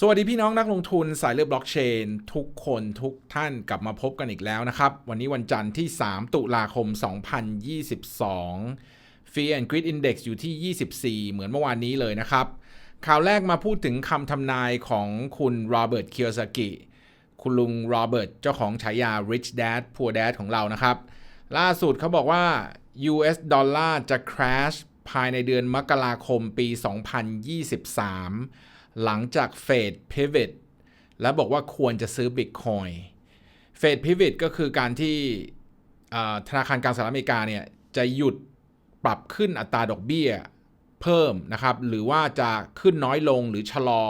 สวัสดีพี่น้องนักลงทุนสายเลือดบล็อกเชน ทุกคนทุกท่านกลับมาพบกันอีกแล้วนะครับ วันนี้วันจันทร์ที่ 3 ตุลาคม 2022 Fear and Greed Index อยู่ที่ 24 เหมือนเมื่อวานนี้เลยนะครับ ข่าวแรกมาพูดถึงคำทำนายของคุณโรเบิร์ตเคียวซากิคุณลุงโรเบิร์ตเจ้าของฉายา Rich Dad Poor Dad ของเรานะครับ ล่าสุดเขาบอกว่า US ดอลลาร์จะ crash ภายในเดือนมกราคมปี 2023 หลังจากเฟด pivot และบอกว่าควรจะซื้อ Bitcoin เฟด pivot ก็คือการที่ธนาคารกลางสหรัฐอเมริกาเนี่ยจะหยุดปรับขึ้นอัตราดอกเบี้ยเพิ่มนะครับ หรือว่าจะขึ้นน้อยลงหรือชะลอ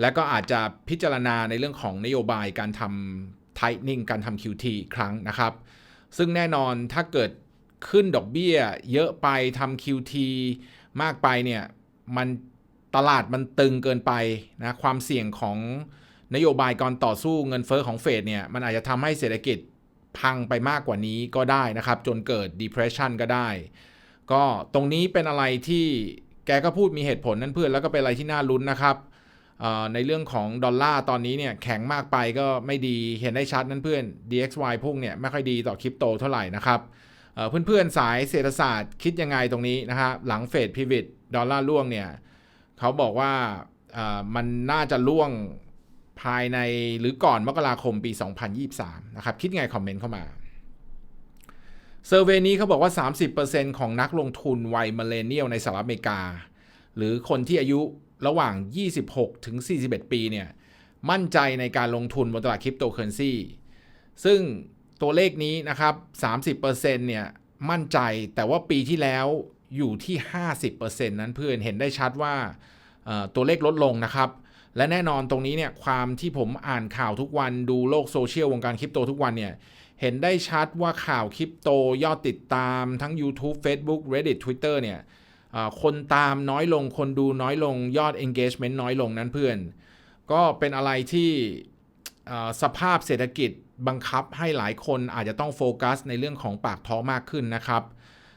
และก็อาจจะพิจารณาในเรื่องของนโยบายการทำ tightening การทำ QT อีกครั้งนะครับ ซึ่งแน่นอนถ้าเกิดขึ้นดอกเบี้ยเยอะไปทำ QT มากไปเนี่ยมัน ตลาดมันตึงเกินไปนะความเสี่ยงของนโยบายการต่อสู้เงินเฟอ้อของเฟดเนี่ยมันอาจจะทำให้เศรษฐกิจพังไปมากกว่านี้ก็ได้นะครับ จนเกิด depression ก็ได้ ก็ตรงนี้เป็นอะไรที่แกก็พูดมีเหตุผลนั่นเพื่อนแล้วก็เป็นอะไรที่น่าลุ้นนะครับในเรื่องของดอลลาร์ตอนนี้เนี่ยแข็งมากไปก็ไม่ดีเห็นได้ชัดนั่นเพื่อน DXY พุ่งเนี่ยไม่ค่อยดีต่อคริปโตเท่าไหร่นะครับเอ่อเพื่อนๆสายเศรษฐศาสตร์คิดยังไงตรงนี้นะฮะหลังเฟดพิวิตดอลลาร์ล่วงเนี่ย เขาบอกว่ามันน่าจะล่วงภายในหรือก่อนมกราคมปี 2023 นะครับ คิดไงคอมเมนต์เข้ามาเซอร์เวนี้เขาบอกว่า 30%ของนักลงทุนวัยมิเลเนียลในสหรัฐอเมริกา หรือคนที่อายุระหว่าง 26 ถึง 41 ปีเนี่ย มั่นใจในการลงทุนบนตลาดคริปโตเคอเรนซีซึ่งตัวเลขนี้นะครับ 30%เนี่ย มั่นใจแต่ว่าปีที่แล้วอยู่ที่ 50%นั้นเพื่อนเห็นได้ชัดว่าตัวเลขลดลงนะครับ และแน่นอนตรงนี้เนี่ยความที่ผมอ่านข่าวทุกวันดูโลกโซเชียลวงการคริปโตทุกวันเนี่ยเห็นได้ชัดว่าข่าวคริปโตยอดติดตามทั้ง YouTube Facebook Reddit Twitter เนี่ยคนตามน้อยลงคนดูน้อยลงยอด engagement น้อยลงนั้นเพื่อน ก็เป็นอะไรที่สภาพเศรษฐกิจบังคับให้หลายคนอาจจะต้องโฟกัสในเรื่องของปากท้องมากขึ้นนะครับ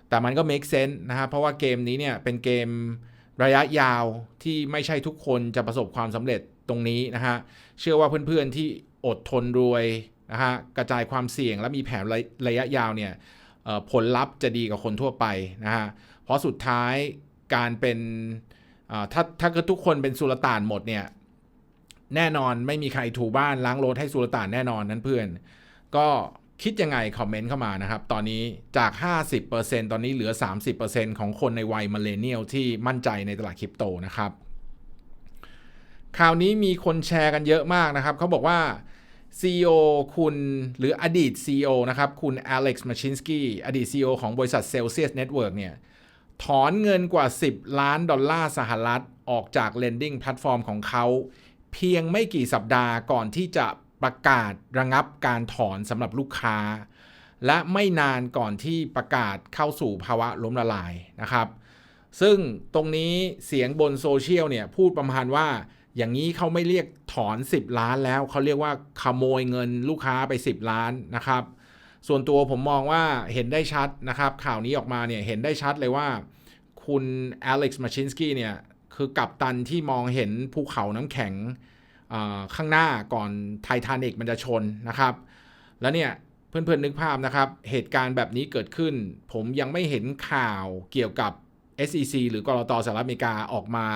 แต่มันก็ make sense นะครับเพราะว่าเกมนี้เนี่ยเป็นเกมระยะยาวที่ไม่ใช่ทุกคนจะประสบความสำเร็จตรงนี้นะฮะเชื่อว่าเพื่อนๆที่อดทนรวยนะฮะกระจายความเสี่ยงและมีแผนระระยะยาวเนี่ยผลลัพธ์จะดีกับคนทั่วไปนะฮะเพราะสุดท้ายการเป็นถ้าถ้าเกิดทุกคนเป็นสุลต่านหมดเนี่ยแน่นอนไม่มีใครถูบ้านล้างรถให้สุลต่านแน่นอนนั้นเพื่อน ก็ คิดยังไงคอมเมนต์เข้ามานะครับ ตอนนี้จาก 50%ตอนนี้เหลือ 30%ของคนในวัยม l เลเนียลที่มั่นใจในตลาดคริปโตนะครับข่าวนี้มีคนแชร์กันเยอะมากนะครับ เขาบอกว่า CEO คุณหรืออดีต CEO นะครับ คุณอเล็กซ์มาชินสกี้อดีต CEO ของบริษัท Celsius Network เนี่ย ถอนเงินกว่า 10 ล้านดอลลาร์สหรัฐ ออกจาก lending แพลตฟอร์มของเขา เพียงไม่กี่สัปดาห์ก่อนที่จะ ประกาศระงับการถอนสำหรับลูกค้า และไม่นานก่อนที่ประกาศเข้าสู่ภาวะล้มละลายนะครับ ซึ่งตรงนี้เสียงบนโซเชียลเนี่ยพูดประมาณว่าอย่างนี้เขาไม่เรียกถอน 10 ล้านแล้วเขาเรียกว่าขโมยเงินลูกค้าไป 10 ล้านนะครับ ส่วนตัวผมมองว่าเห็นได้ชัดนะครับ ข่าวนี้ออกมาเนี่ยเห็นได้ชัดเลยว่า คุณอเล็กซ์มาชินสกี้เนี่ยคือกัปตันที่มองเห็นภูเขาน้ำแข็ง ข้างหน้าก่อนไททานิกมันจะชนนะครับ แล้วเนี่ยเพื่อนๆนึกภาพนะครับ เหตุการณ์แบบนี้เกิดขึ้น ผมยังไม่เห็นข่าวเกี่ยวกับ SEC หรือกรตสหรัฐอเมริกาออกมา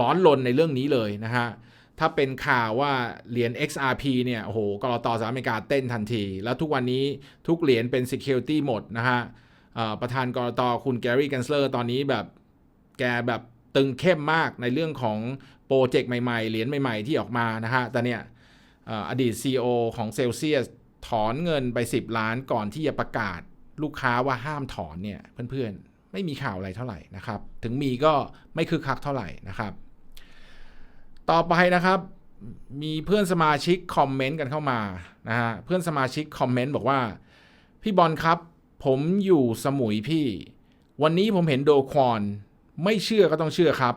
ร้อนรนในเรื่องนี้เลยนะฮะถ้าเป็นข่าวว่าเหรียญ XRP เนี่ยโอ้โหกรตสหรัฐอเมริกาเต้นทันที แล้วทุกวันนี้ทุกเหรียญเป็น Security หมดนะฮะประธานกรตคุณแกรี่กันสเลอร์ตอนนี้แบบแกแบบ ตึงเข้มมากในเรื่องของโปรเจกต์ใหม่ ๆ เหรียญใหม่ ๆ ที่ออกมานะฮะ แต่เนี่ยอดีต CEO ของ Celsius ถอนเงินไป 10 ล้านก่อนที่จะประกาศลูกค้าว่าห้ามถอนเนี่ย เพื่อนๆ ไม่มีข่าวอะไรเท่าไหร่นะครับ ถึงมีก็ไม่คึกคักเท่าไหร่นะครับ ต่อไปนะครับ มีเพื่อนสมาชิกคอมเมนต์กันเข้ามานะฮะ เพื่อนสมาชิกคอมเมนต์บอกว่า พี่บอลครับ ผมอยู่สมุยพี่ วันนี้ผมเห็นโดควอน ไม่เชื่อก็ต้องเชื่อครับ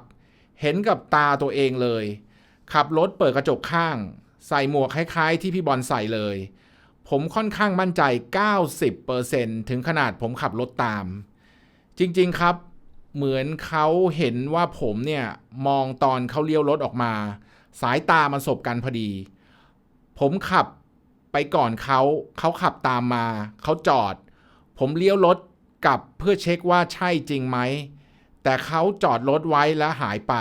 เห็นกับตาตัวเองเลย ขับรถเปิดกระจกข้าง ใส่หมวกคล้ายๆที่พี่บอลใส่เลย ผมค่อนข้างมั่นใจ 90%ถึงขนาดผมขับรถตาม จริงๆครับ เหมือนเขาเห็นว่าผมเนี่ย มองตอนเขาเลี้ยวรถออกมา สายตามันสบกันพอดี ผมขับไปก่อนเขาเขาขับตามมา เขาจอด ผมเลี้ยวรถกลับเพื่อเช็คว่าใช่จริงไหม แต่เขาจอดรถไว้แล้วหายไป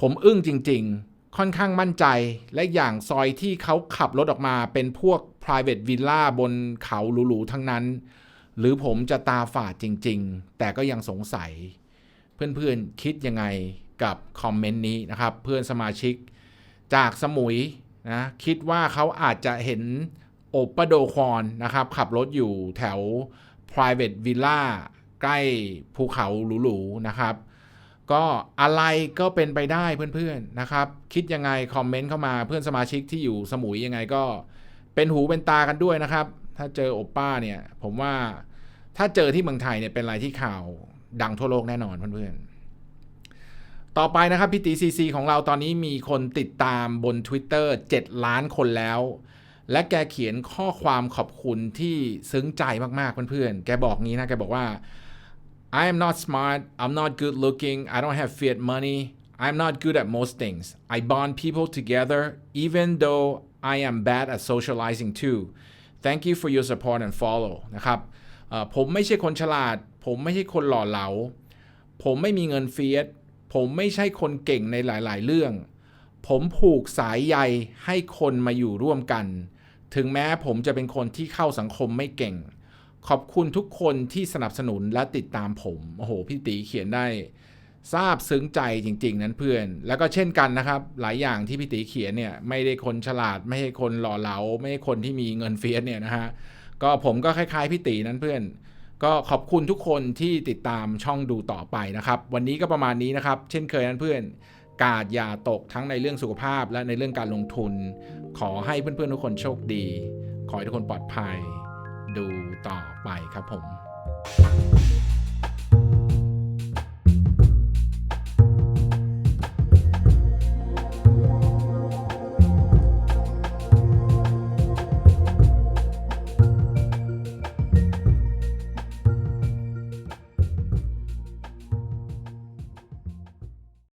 ผมอึ้งจริงๆ ค่อนข้างมั่นใจและอย่างซอยที่เขาขับรถออกมาเป็นพวก private villa บนเขาหรูๆทั้งนั้น หรือผมจะตาฝาดจริงๆ แต่ก็ยังสงสัย เพื่อนๆคิดยังไงกับคอมเมนต์นี้นะครับ เพื่อนสมาชิกจากสมุยนะคิดว่าเขาอาจจะเห็นโอปโดคอนนะครับ ขับรถอยู่แถว private villa ใกล้ภูเขาหรูๆนะครับ ก็อะไรก็เป็นไปได้เพื่อนๆนะครับ คิดยังไงคอมเมนต์เข้ามาเพื่อนสมาชิกที่อยู่สมุยยังไงก็เป็นหูเป็นตากันด้วยนะครับ ถ้าเจอโอป้าเนี่ยผมว่าถ้าเจอที่เมืองไทยเนี่ยเป็นอะไรที่ข่าวดังทั่วโลกแน่นอนเพื่อนๆ ต่อไปนะครับพี่ตีซีซีของเราตอนนี้มีคนติดตามบน Twitter 7 ล้านคนแล้ว และแกเขียนข้อความขอบคุณที่ซึ้งใจมากๆเพื่อนๆ แกบอกงี้นะ แกบอกว่า I am not smart. I'm not good looking. I don't have fiat money. I'm not good at most things. I bond people together, even though I am bad at socializing too. Thank you for your support and follow นะครับผมไม่ใช่คนฉลาด ผมไม่ใช่คนหล่อเหลา ผมไม่มีเงินเฟียสผมไม่ใช่คนเก่งในหลาย ๆ เรื่อง ผมผูกสายใยให้คนมาอยู่ร่วมกัน ถึงแม้ผมจะเป็นคนที่เข้าสังคมไม่เก่ง ขอบคุณทุกคนที่สนับสนุนและติดตามผม โอ้โห พี่ตีเขียนได้ซาบซึ้งใจจริง ๆ นั้นเพื่อน แล้วก็เช่นกันนะครับ หลายอย่างที่พี่ตีเขียนเนี่ยไม่ได้คนฉลาด ไม่ใช่คนหล่อเหลา ไม่ใช่คนที่มีเงินเฟียสเนี่ยนะฮะ ก็ผมก็คล้ายๆพี่ตีนั้นเพื่อน ก็ขอบคุณทุกคนที่ติดตามช่องดูต่อไปนะครับ วันนี้ก็ประมาณนี้นะครับ เช่นเคยนั้นเพื่อน กาดอย่าตกทั้งในเรื่องสุขภาพและในเรื่องการลงทุน ขอให้เพื่อนๆทุกคนโชคดี ขอให้ทุกคนปลอดภัย ดูต่อไปครับผม